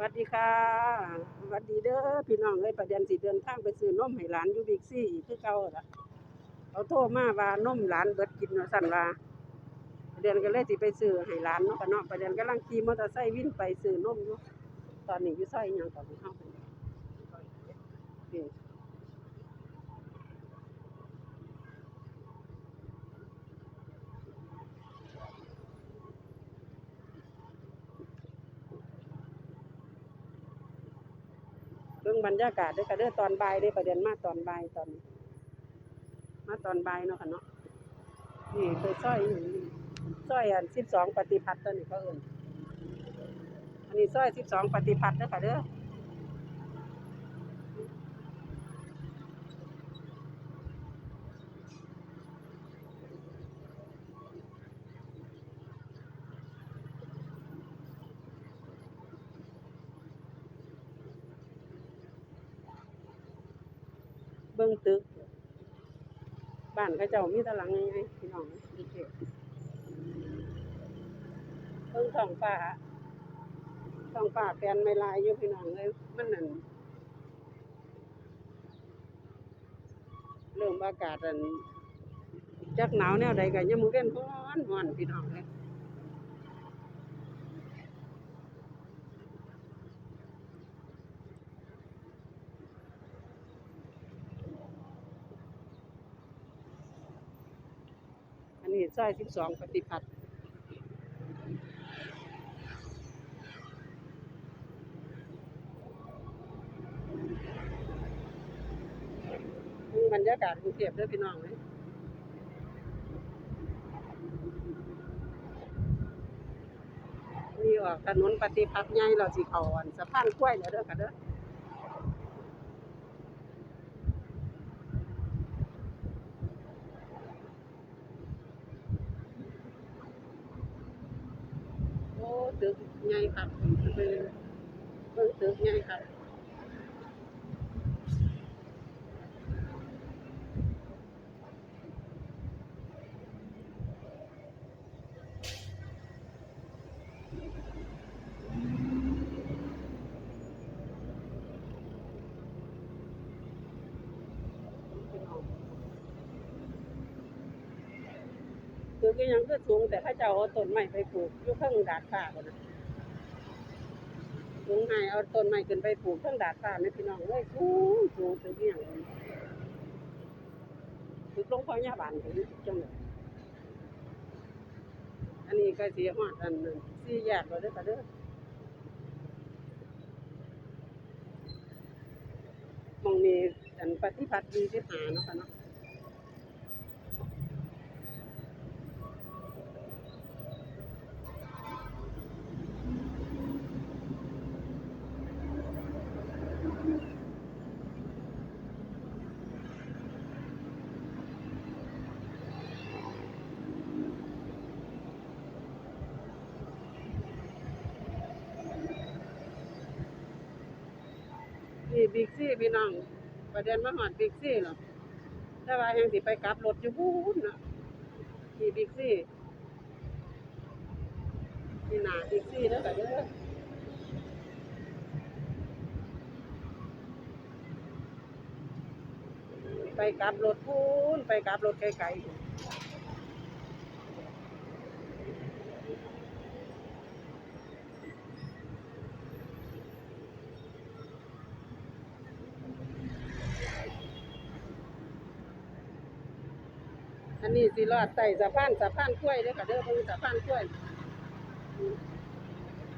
สวัสดีค่ะสวัสดีเด้อพี่น้องเอ้ยประเด็นสิเดินทางไปซื้อนมให้หลานอยู่บิ๊กซี่อีกคือเก่าละเขาโทรมาว่านมหลานเบิดกินสั่นว่าประเด็นก็เลยสิไปซื้อให้หลานเนาะค่ะเนาะประเด็นกำลังขี่มอเตอร์ไซค์วิ่งไปซื้อนมอยู่ตอนนี้อยู่ซอยหยังตอนนี้เฮาเป็ งบรรยากาศด้วยค่ะเด้อตอนบ่ายได้ประเด็นมาตอนบ่ายตอน มาตอนบ่ายเนาะค่ะเนาะนี่ไปซอยหยังนี่ซอยอัน12ปฏิพัทธ์ตัวนี้ก็เอิ้นอันนี้ซอยสิบสองปฏิพัทธ์เด้อค่ะเด้อ เบิ่งตึก บ้านเขาเจ้ามีตะลังยังไงพี่น้องดีเจเบิ่งท้องฟ้าท้องฟ้าแปลนไม่ลายอยู่พี่น้องเลยมันนั่นเริ่มอากาศอันจักหนาวแนวใดก็ยังมือเว้นร้อนร้อนพี่น้องเลย อันนี้ซอย12ปฏิพัฒน์เบิ่งบรรยากาศกรุงเทพเด้อพี่น้องเลยนี่ออกถนนปฏิพัฒน์ใหญ่เราสิเขาอันสะพานกล้วยแล้วเด้อค่ะเด้อ โอ้ ตึกใหญ่ครับเป็นเพิ่งตึกใหญ่ครับ ตึกก็ยังคือสูงแต่เข้าเจ้าเอาต้นไม้ไปปลูกอยู่ข้างดาดฟ้าพุ่นนะสูงให้เอาต้นไม้ขึ้นไปปลูกข้างดาดฟ้าแม่พี่น้องเอ้ยสูงสูงตึกอย่างนี้ตึกโรงพยาบาลถึงจังเลยอันนี้ก็เสิฮอดอันนั้นสี่แยกแล้วเด้อค่ะเด้อมองนี้อันปฏิพัฒน์25เนาะค่ะเนาะ นี่บิ๊กซี่พี่น้องประเด็นมาหอดบิ๊กซี่หรอถ้าว่ายังสิไปกลับรถอยู่พูนน่ะนี่บิ๊กซี่นี่หนาบิ๊กซี่แล้วก็เด้อไป กลับรถพูนไปกลับรถไกลๆอันนี้สิรอดไต่สะพานสะพานกล้วยเด้อก็เด้อเพิ่งสะพานกล้วย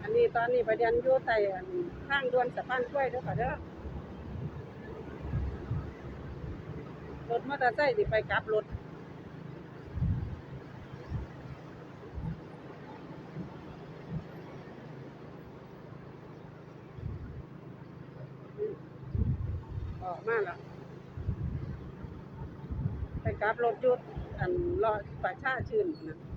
อันนี้ตอนนี้ประเด็นอยู่ไต่อันทางดวนสะพานกล้วยเด้อก็เด้อ รถมอเตอร์ไซค์สิไปกลับรถออกมาละไปกลับรถจุดอันรอประชาชื่นนะ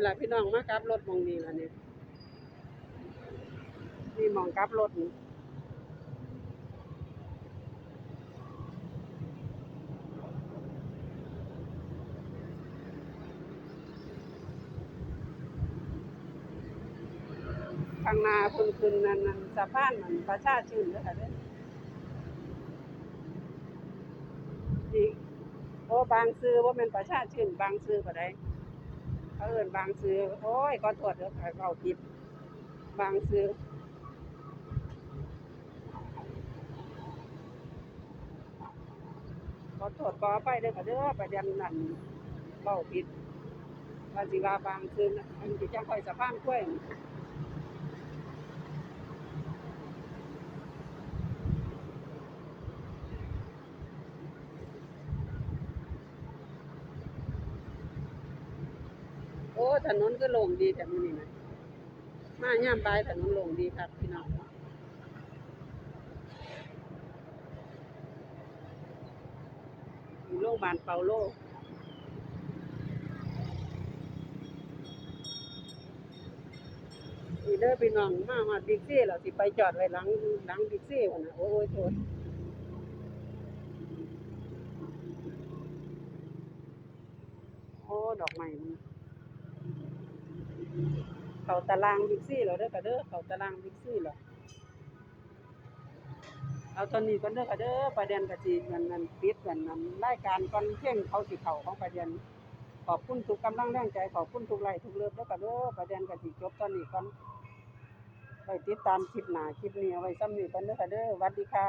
นี่ล่ะพี่น้องมากลับรถมองนี้ล่ะนี่นี่มองกลับรถนี่ข้างหน้าเพิ่นขึ้นนั่นนั่นสะพานนั่นประชาชื่นเด้อค่ะเด้อนี่โอ้บางซื้อบ่แม่นประชาชื่นบางซื้อก็ได้ เขาเอิ้นบางซื้อโอ้ยก็ตรวจเด้อค่ะเอาผิดบางซื้อขอโทษขออภัยเด้อค่ะเด้อประเด็นนั้นเบ้าผิดว่าสิว่าบางคืน่ะอันที่จังค่อยสะพานกล้วย ถนนก็โล่งดีแต่มื้อนี้นะมายามบ่ายถนนโล่งดีครับพี่น้องโรงพยาบาลเปาโลนี่เด้อพี่น้องมาฮอดบิ๊กซีแล้วสิไปจอดไว้หลังหลังบิ๊กซีพุ่นน่ะโอ้ยโทษโอ้ดอกไม้มัน เขาตารางบิ๊กซีแล้วเด้อค่ะเด้อเขาตารางบิ๊กซีแล้วเอาตอนนี้ก่อนเด้อค่ะเด้อประเด็นก็สินั่นนั่นปิดกันนั่นรายการก่อนเที่ยงเขาสิเขาของประเด็นขอบคุณทุกกำลังแรงใจขอบคุณทุกไลทุกเลิฟเด้อค่ะเด้อประเด็นก็สิจบตอนนี้ก่อนไปติดตามคลิปหนาคลิปนี้เอาไว้ซ้ำนี้กันเด้อค่ะเด้อสวัสดีค่ะ